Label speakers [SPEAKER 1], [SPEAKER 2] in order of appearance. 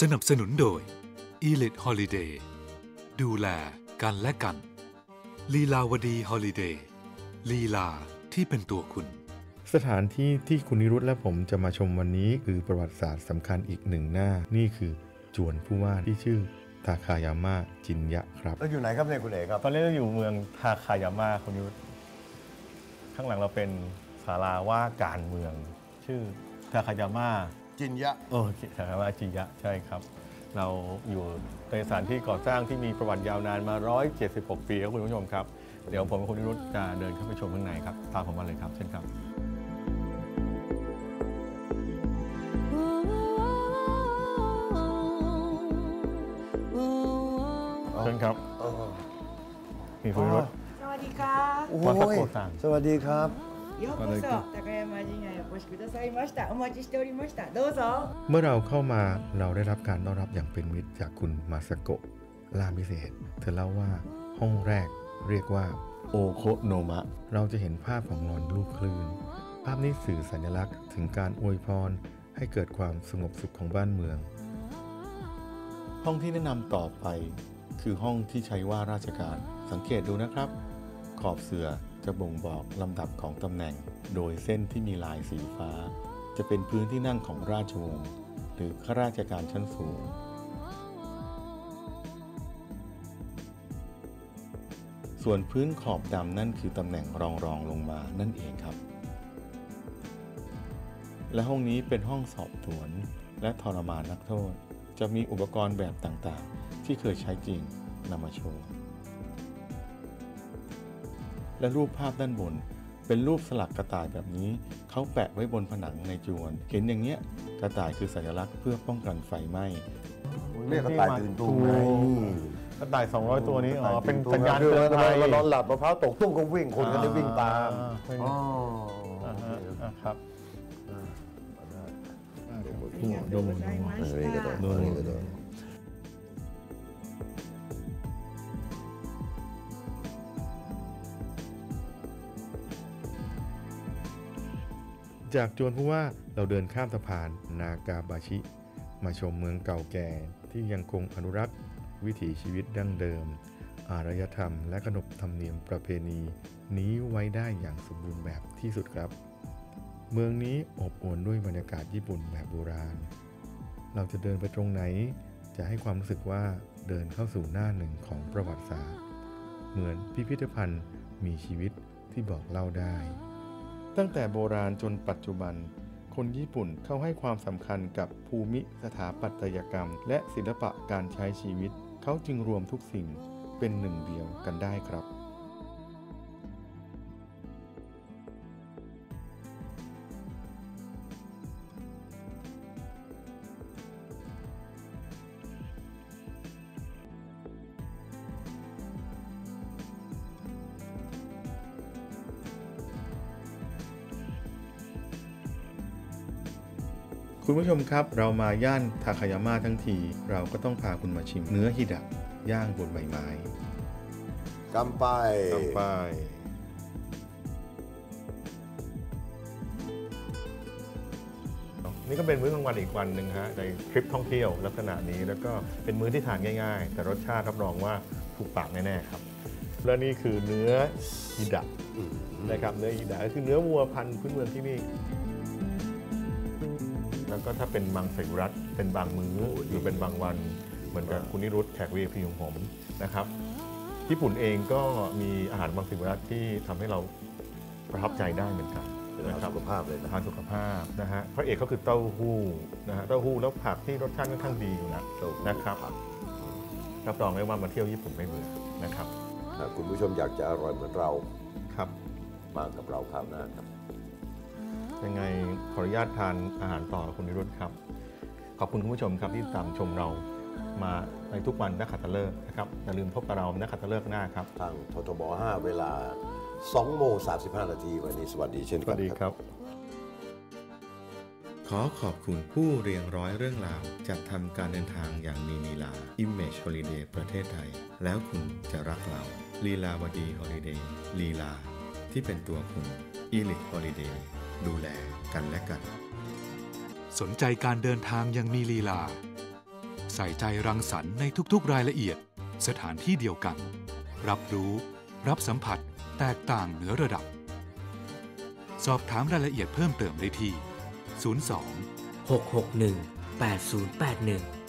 [SPEAKER 1] สนับสนุนโดย Elite Holiday ดูแลกันและกัน ลีลาวดีฮอลิเดย์ลีลาที่เป็นตัวคุณ
[SPEAKER 2] สถานที่ที่คุณนิรุธและผมจะมาชมวันนี้คือประวัติศาสตร์สำคัญอีกหนึ่งหน้า นี่คือจวนผู้ว่าที่ชื่อทาคายาม่าจินยะครับ
[SPEAKER 3] แล้วอยู่ไหนครับเนี่ยคุณเอกครับ
[SPEAKER 4] ตอนนี้เราอยู่เมืองทาคายาม่าคุณยุทธข้างหลังเราเป็นศาลาว่าการเมือง ชื่อทาคายาม่า
[SPEAKER 3] จินยะ
[SPEAKER 4] โอ้ทาคายาม่าจิยะใช่ครับ เราอยู่ในสถานที่ก่อสร้างที่มีประวัติยาวนานมา 176 ปีครับคุณผู้ชมครับ เดี๋ยวผมกับคุณนิรุธจะเดินเข้าไปชมข้างในครับ ตามผมมาเลยครับเช่นครับ เชิญครับ
[SPEAKER 3] เออ
[SPEAKER 4] มีคุณนิรุธ
[SPEAKER 5] สวัสดีค่ะ
[SPEAKER 3] โอ้
[SPEAKER 4] มาสัก
[SPEAKER 3] ย
[SPEAKER 4] โกซัง
[SPEAKER 3] สวัสดีครับ
[SPEAKER 5] ようこそ高山神社へお越しくださいましたお待ちしておりましたどうぞ
[SPEAKER 2] เมื่อเราเข้ามาเราได้รับการต้อนรับอย่างเป็นมิตรจากคุณมาสโกะล่ามพิเศษ เธอเล่าว่าห้องแรกเรียกว่า
[SPEAKER 4] โอโคโนมะ
[SPEAKER 2] เราจะเห็นภาพของนอนรูปคลื่น ภาพนี้สื่อสัญลักษณ์ถึงการอวยพรให้เกิดความสงบสุขของบ้านเมือง ห้องที่แนะนำต่อไป คือห้องที่ใช้ว่าราชการ สังเกตดูนะครับ ขอบเสือ จะบ่งบอกลำดับของตำแหน่ง โดยเส้นที่มีลายสีฟ้า จะเป็นพื้นที่นั่งของราชวงศ์หรือข้าราชการชั้นสูง ส่วนพื้นขอบดำนั่นคือตำแหน่งรองรองลงมานั่นเองครับ และห้องนี้เป็นห้องสอบสวน และทรมานนักโทษ จะมีอุปกรณ์แบบต่างๆ ที่เคยใช้จริงนำมาโชว์ และรูปภาพด้านบน เป็นรูปสลักกระต่ายแบบนี้ เขาแปะไว้บนผนังในจวน เห็นอย่างเงี้ยกระต่ายคือสัญลักษณ์เพื่อป้องกันไฟไหม้
[SPEAKER 3] เรียกกระต่ายตื่นตูมไง
[SPEAKER 4] กระต่าย 200 ตัวนี้อ๋อเป็นสัญญาณเตือนภั
[SPEAKER 3] ยเรานอนหลับมะพร้าวตกตุ้มก็วิ่งคนก็ได้วิ่งตาม
[SPEAKER 4] อ๋
[SPEAKER 3] อ
[SPEAKER 4] ครับ
[SPEAKER 3] โดน
[SPEAKER 5] โด
[SPEAKER 3] นโดน
[SPEAKER 2] จากจวนผู้ว่าเราเดินข้ามสะพานนากาบาชิ มาชมเมืองเก่าแก่ที่ยังคงอนุรักษ์ วิถีชีวิตดั้งเดิม อารยธรรมและขนบธรรมเนียมประเพณี นี้ไว้ได้อย่างสมบูรณ์แบบที่สุดครับ เมืองนี้อบอวลด้วยบรรยากาศญี่ปุ่นแบบโบราณ เราจะเดินไปตรงไหน จะให้ความรู้สึกว่าเดินเข้าสู่หน้าหนึ่งของประวัติศาสตร์ เหมือนพิพิธภัณฑ์มีชีวิตที่บอกเล่าได้ ตั้งแต่โบราณจนปัจจุบัน คนญี่ปุ่นเขาให้ความสำคัญกับภูมิสถาปัตยกรรม และศิลปะการใช้ชีวิต เขาจึงรวมทุกสิ่งเป็นหนึ่งเดียวกันได้ครับ คุณผู้ชมครับเรามาย่านทาคายาม่าทั้งที เราก็ต้องพาคุณมาชิมเนื้อฮิดะย่างบนใบไม้
[SPEAKER 3] กำไป
[SPEAKER 2] ตามป้าย
[SPEAKER 4] นี่ก็เป็นมื้อกลางวันอีกวันหนึ่งฮะในทริปท่องเที่ยวลักษณะนี้แล้วก็เป็นมื้อที่ทานง่ายๆ แต่รสชาติรับรองว่าถูกปากแน่ๆครับ และนี่คือเนื้อฮิดะนะครับเนื้อฮิดะก็คือเนื้อวัวพันธุ์พื้นเมืองที่นี่ แล้วก็ถ้าเป็นมังสวิรัตเป็นบางมื้อหรือเป็นบางวันเหมือนกับคุณนิรุธแขก VIP ของผมนะครับ ญี่ปุ่นเองก็มีอาหารบางสิ่งบางอย่างที่ทำให้เราประทับใจได้เหมือนกัน
[SPEAKER 3] เป็นอาหาร
[SPEAKER 4] นะครับ
[SPEAKER 3] สุขภาพเลยนะ
[SPEAKER 4] ทานสุขภาพนะฮะพระเอกก็คือเต้าหู้นะฮะเต้าหู้แล้วผักที่รสชาติค่อนข้างดีอยู่นะ
[SPEAKER 3] เต้าหู้
[SPEAKER 4] นะครับรับรองได้ว่ามาเที่ยวญี่ปุ่นไม่เบื่อนะครับ
[SPEAKER 3] ถ้าคุณผู้ชมอยากจะอร่อยเหมือนเรา
[SPEAKER 4] ครับ
[SPEAKER 3] มากับเราคราวหน้าครับ
[SPEAKER 4] ยังไงขออนุญาตทานอาหารต่อคุณนิรุธครับ ขอบคุณคุณผู้ชมครับที่ตามชมเรามาในทุกวันนักขัตฤกษ์นะครับอย่าลืมพบกับเรานักขัตฤกษ์หน้าครับ
[SPEAKER 3] ทางททบ 5 เวลา2โมง35 นาทีวันนี้สวัสดีเช่น
[SPEAKER 4] ส
[SPEAKER 3] กั
[SPEAKER 4] วันสดีครับ
[SPEAKER 2] ขอขอบคุณผู้เรียงร้อยเรื่องราว จัดทำการเดินทางอย่างมีลีลา Image Holiday ประเทศไทย แล้วคุณจะรักเราลีลาวดีฮอลิเดย์ลีลา ที่เป็นตัวคุณ Elite Holiday ดูแลกันและกัน
[SPEAKER 1] สนใจการเดินทางยังมีลีลา ใส่ใจรังสรรค์ในทุกๆรายละเอียด สถานที่เดียวกัน รับรู้ รับสัมผัส แตกต่างเหนือระดับ สอบถามรายละเอียดเพิ่มเติมได้ที่ 02
[SPEAKER 6] 661 8081